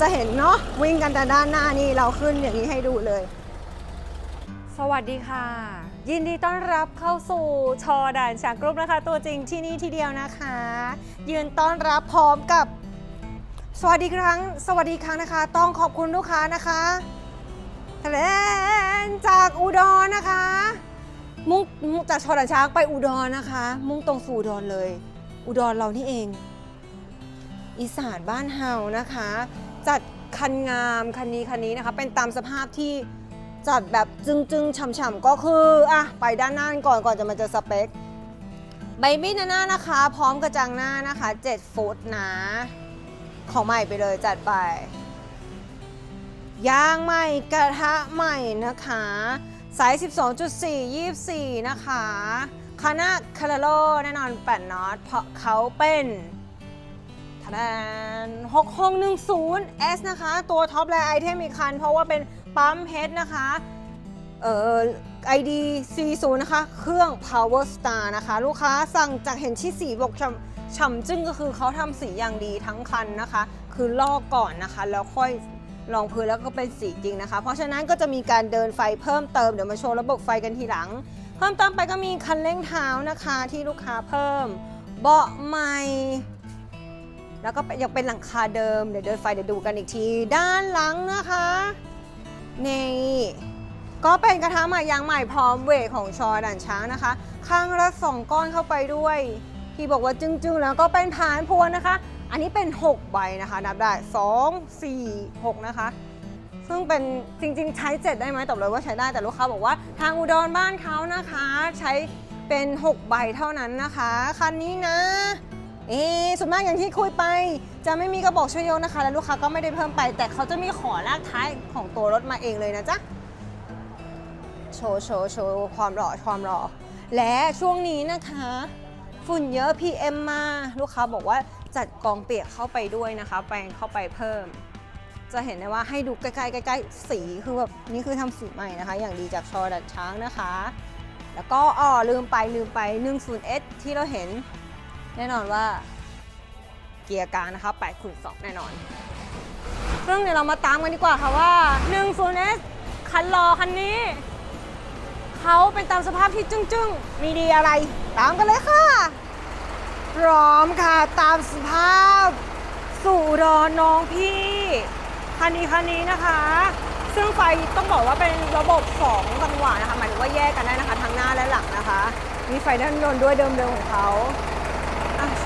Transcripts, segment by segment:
จะเห็นเนาะวิ่งกันแต่ด้านหน้านี่เราขึ้นอย่างนี้ให้ดูเลย สวัสดีค่ะ ยินดีต้อนรับเข้าสู่ชอด่านช้างกรุ๊ปนะคะ ตัวจริงที่นี่ที่เดียวนะคะ ยืนต้อนรับพร้อมกับ สวัสดีครั้ง สวัสดีครั้งนะคะ ต้องขอบคุณลูกค้านะคะทะเลนจากอุดรนะคะ มุ่งมุ่งจากชอดันช้างไปอุดรนะคะ มุ่งตรงสู่อุดรเลย อุดรเรานี่เอง อีสานบ้านเฮานะคะ จัดคันงามคันนี้คันนี้นะคะ เป็นตามสภาพที่จัดแบบจึงๆฉ่ำๆก็คืออะไปด้านหน้าก่อนก่อนจะมาเจอสเปคใบมีดหน้านะคะ พร้อมกระจังหน้านะคะ 7 ฟุตนะของใหม่ไปเลยจัดไปยางใหม่กระทะใหม่นะคะสาย 12.4 24 นะคะคานาคาราโลแน่นอน8น็อตเพราะเขาเป็น ทะแนน6610 S นะคะ ตัวท็อปและไอเทมอีกคัน เพราะว่าเป็นปั๊มเฮดนะคะ เอ่อ ID C0 นะคะ เครื่อง Power Star นะคะ ลูกค้าสั่งจากเห็นที่สีบอกฉ่ำฉ่ำจึ้งก็คือเขาทำสีอย่างดีทั้งคันนะคะ คือลอกก่อนนะคะ แล้วค่อยลองพื้นแล้วก็เป็นสีจริงนะคะ เพราะฉะนั้นก็จะมีการเดินไฟเพิ่มเติม เดี๋ยวมาโชว์ระบบไฟกันทีหลัง เพิ่มเติมไปก็มีคันเร่งเท้านะคะที่ลูกค้าเพิ่ม เบาะใหม่ แล้วก็ยังเป็นหลังคาเดิม เดี๋ยวเดินไฟเดี๋ยวดูกันอีกที ด้านหลังนะคะนี่ก็เป็นกระทะใหม่ยางใหม่พร้อมเวทของชอด่านช้างนะคะ ข้างละสองก้อนเข้าไปด้วย ที่บอกว่าจึงๆ แล้วก็เป็นผานพวนนะคะ อันนี้เป็น 6 ใบนะคะ นับได้ 2 4 6 นะคะ ซึ่งเป็นจริงๆ ใช้ 7 ได้ไหมตอบเลยว่าใช้ได้แต่ลูกค้าบอกว่าทางอุดรบ้านเขานะคะ ใช้เป็น 6 ใบเท่านั้นนะคะ คันนี้นะ เอ๊ะส่วนมากอย่างที่คุยไป จะไม่มีกระบอกช่วยยกนะคะ แล้วลูกค้าก็ไม่ได้เพิ่มไป แต่เขาจะมีขอลากท้ายของตัวรถมาเองเลยนะจ๊ะโชว์โชว์โชว์ความหล่อความหล่อและช่วงนี้นะคะ ฝุ่นเยอะ PM มาลูกค้าบอกว่าจัดกองเปียกเข้าไปด้วยนะคะ แปรงเข้าไปเพิ่ม จะเห็นได้ว่าให้ดูใกล้ๆใกล้ๆสีคือแบบนี่คือทำสีใหม่นะคะ อย่างดีจากชอดัดช้างนะคะ แล้วก็อ๋อลืมไปลืมไป 10S ที่เราเห็น แน่นอนว่าเกียร์กลางนะคะ8คูณ2แน่นอน ซึ่งเดี๋ยวเรามาตามกันดีกว่าค่ะว่า 10S คันรอคันนี้ เขาเป็นตามสภาพที่จึ้งๆ มีดีอะไร ตามกันเลยค่ะ พร้อมค่ะตามสภาพ สู่รอน้องพี่ คันนี้คันนี้นะคะ ซึ่งไฟต้องบอกว่าเป็นระบบ2จังหวะนะคะหมายถึงว่าแยกกันได้นะคะทั้งหน้าและหลังนะคะ มีไฟด้านบนด้วยเดิมๆของเขา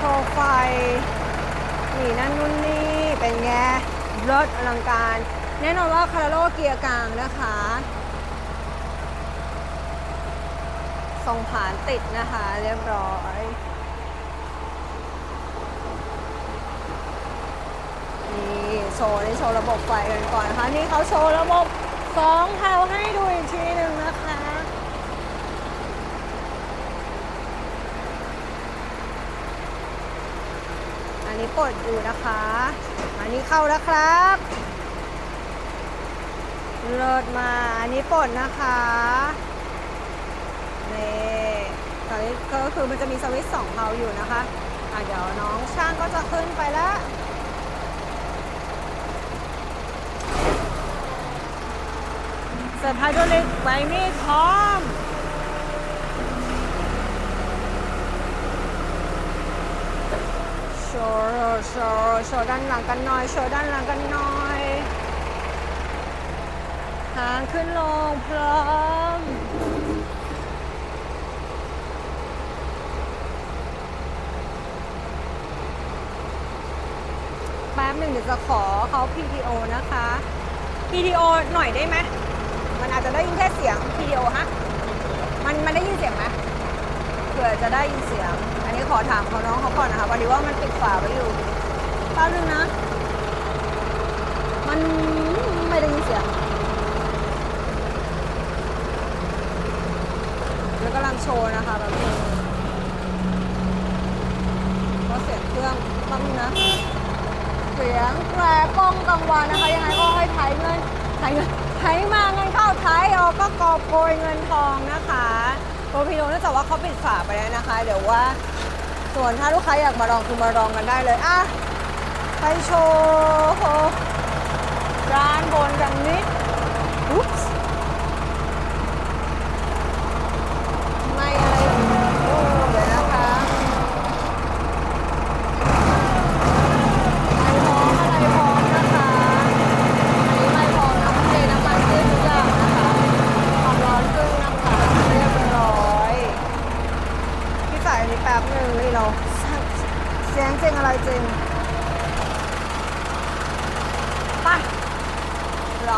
โชว์ไฟ นี่นั่นนู่นนี่เป็นไงรถอลังการ แน่นอนว่าคาราโลเกียร์กลางนะคะส่งผ่านติดนะคะ เรียบร้อยนี่โชว์นี่โชว์ระบบไฟกันก่อนนะคะนี่เขาโชว์ระบบสองแถวให้ดูอีกทีหนึ่งนะคะ อั นี้ปลดอยู่นะคะ อันนี้เข้าแล้วครับเลิศมาอันนี้ปลดนะคะนี่สวิตช์ก็คือมันจะมีสวิตช์สองเพาอยู่นะคะอะเดี๋ยวน้องช่างก็จะขึ้นไปแล้วเสร็จไฮดรอลิกใบมีดพร้อม โช ว์โชว์โชว์ด้านหลังกันหน่อย โชว์ด้านหลังกันหน่อยทางขึ้นลงพร้อม แป๊บหนึ่งเดี๋ยวจะขอเขา PTO นะคะ PTO หน่อยได้ไหม มันอาจจะได้ยินแค่เสียง PTO ฮะ มันมันได้ยินเสียงไหมเผื่อจะได้ยินเสียง นี้ขอถามเขาน้องเขาก่อนนะคะพอดีว่ามันปิดฝาไว้อยู่แป๊บนึงนะ มันไม่ได้ยินเสียงแล้วกำลังโชว์นะคะแบบนี้เพราะเสียงเครื่องแป๊บนึงนะ เสียงแตรกล้องกลางวันนะคะ ยังไงก็ให้ไถเงินไถเงินไถมาเงินเข้าไถออกก็กอบโกยเงินทองนะคะโปรพิโนเนื่องจากว่าเขาปิดฝาไปแล้วนะคะ เดี๋ยวว่า่วนถ้าลูกค้าอยากมาลองคือมาลองกันได้เลยอะไปโชว์ร้านบนกันนิดอุ๊บ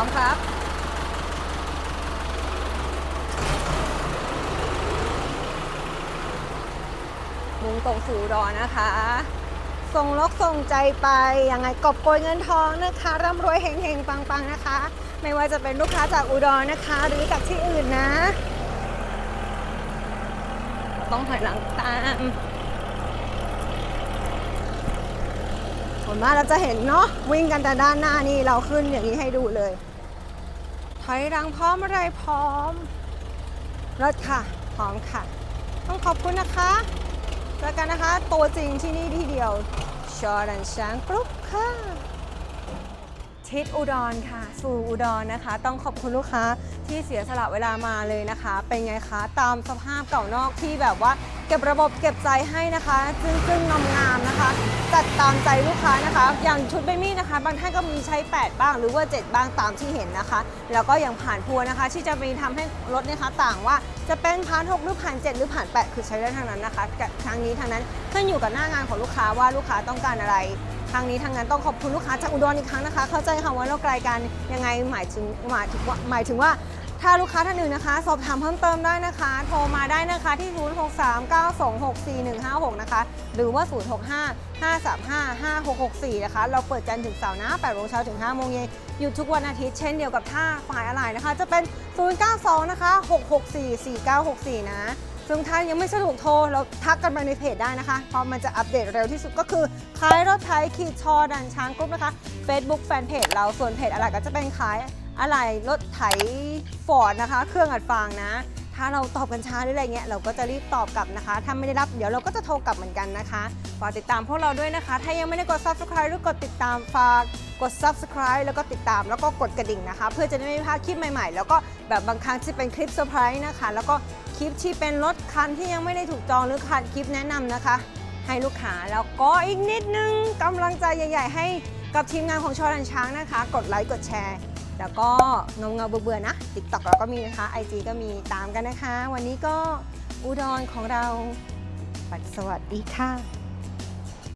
อมครับมุ่งตรงสู่อุดรนะคะ ส่งลกส่งใจไป ยังไงกอบโกยเงินทองนะคะ ร่ำรวยเฮงๆ ปังๆ นะคะ ไม่ว่าจะเป็นลูกค้าจากอุดรนะคะ หรือจากที่อื่นนะ ต้องถอยหลังตามส่วนมากเราจะเห็นเนาะวิ่งกันแต่ด้านหน้านี่เราขึ้นอย่างนี้ให้ดูเลย ถอยหลังพร้อมอะไรพร้อมรถค่ะพร้อมค่ะ ต้องขอบคุณนะคะเจอกันนะคะ ตัวจริงที่นี่ที่เดียวชอดันช้างกรุ๊ปค่ะทิศอุดรค่ะ สู่อุดรนะคะ ต้องขอบคุณลูกค้าที่เสียสละเวลามาเลยนะคะ เป็นไงคะ ตามสภาพเก่านอกที่แบบว่า เก็บระบบเก็บใจให้นะคะซึ่งซึ่งงามงามๆนะคะ จัดตามใจลูกค้านะคะ อย่างชุดเบมี่นะคะ บางท่านก็มีใช้ 8 บ้างหรือว่า 7 บ้างตามที่เห็นนะคะ แล้วก็อย่างผ่านพัวนะคะ ที่จะมีทำให้รถนะคะต่างว่าจะเป็นผ่าน6หรือผ่าน 7 หรือผ่าน 8 คือใช้ได้ทั้งนั้นนะคะกับทางนี้ทางนั้นขึ้นอยู่กับหน้างานของลูกค้าว่าลูกค้าต้องการอะไรทางนี้ทางนั้นต้องขอบคุณลูกค้าจากอุดรอีกครั้งนะคะ เข้าใจค่ะว่าเราไกลกันยังไงหมายถึงหมายถึงว่าหมายถึงว่า ถ้าลูกค้าท่านอื่นนะคะ สอบถามเพิ่มเติมได้นะคะ โทรมาได้นะคะที่ 0639264156 นะคะ หรือว่า 0655355664 นะคะ เราเปิดจันทร์ถึงเสาร์นะ8โมงเช้าถึง5โมงเย็นอยู่ทุกวันอาทิตย์เช่นเดียวกับท่าฝ่ายอะไรนะคะ จะเป็น 092 นะคะ 6644964 นะ ซึ่งถ้ายังไม่สะดวกโทร เราทักกันไปในเพจได้นะคะ เพราะมันจะอัปเดตเร็วที่สุดก็คือขายรถไถขีดชอดันช้างกรุ๊ปนะคะ Facebook แฟนเพจเราส่วนเพจอะไรก็จะเป็นขาย อะไรรถไถฟอร์ดนะคะ เครื่องอัดฟางนะ ถ้าเราตอบกันช้าหรืออะไรเงี้ยเราก็จะรีบตอบกลับนะคะ ถ้าไม่ได้รับเดี๋ยวเราก็จะโทรกลับเหมือนกันนะคะฝากติดตามพวกเราด้วยนะคะ ถ้ายังไม่ได้กด subscribe หรือกดติดตามฝากกด subscribe แล้วก็ติดตามแล้วก็กดกระดิ่งนะคะ เพื่อจะได้ไม่พลาดคลิปใหม่ๆ แล้วก็แบบบางครั้งที่เป็นคลิปเซอร์ไพรส์นะคะ แล้วก็คลิปที่เป็นรถคันที่ยังไม่ได้ถูกจองหรือคันคลิปแนะนำนะคะ ให้ลูกค้าแล้วก็อีกนิดนึงกำลังใจใหญ่ ๆ ให้กับทีมงานของชอลันช้างนะคะ กดไลค์กดแชร์ แล้วก็เงาเงาเบื่อๆนะติ๊กต็อกเราก็มีนะคะ IG ก็มีตามกันนะคะ วันนี้ก็อุดรของเราสวัสดีค่ะ